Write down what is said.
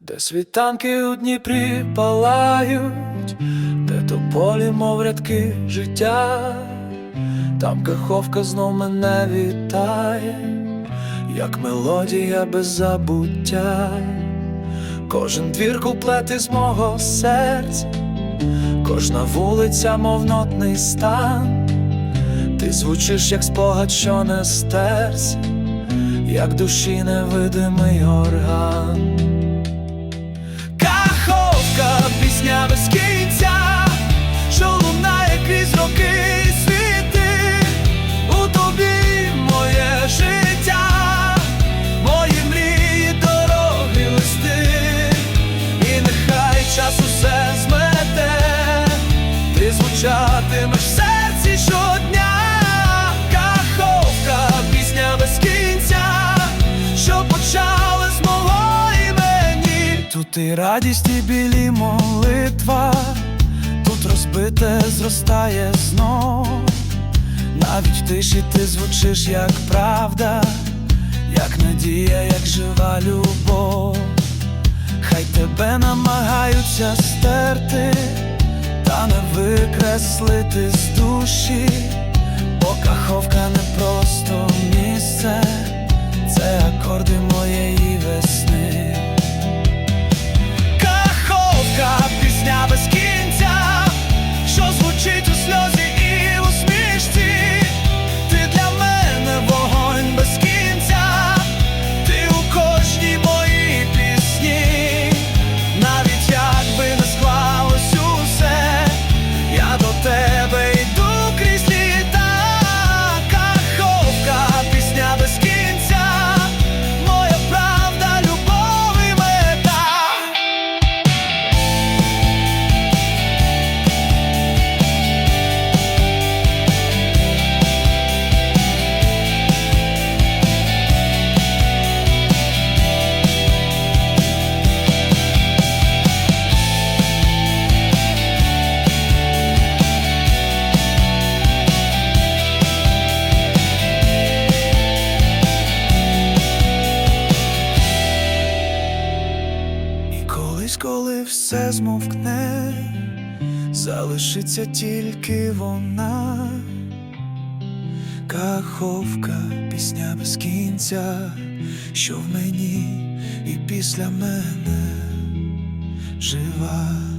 де світанки у Дніпрі палають, де тополі, мов рядки життя, там каховка знов мене вітає, як мелодія без забуття, кожен двір куплети з мого серця, кожна вулиця, мов нотний стан. Ти звучиш, як спогад, що не стерся, як душі невидимий орган. І радість, і білі молитва, тут розбите зростає знов. Навіть тиші ти звучиш як правда, як надія, як жива любов. Хай тебе намагаються стерти, та не викреслити з душі, бо каховка не просто місце, колись, коли все змовкне, залишиться тільки вона, каховка, пісня без кінця, що в мені і після мене жива.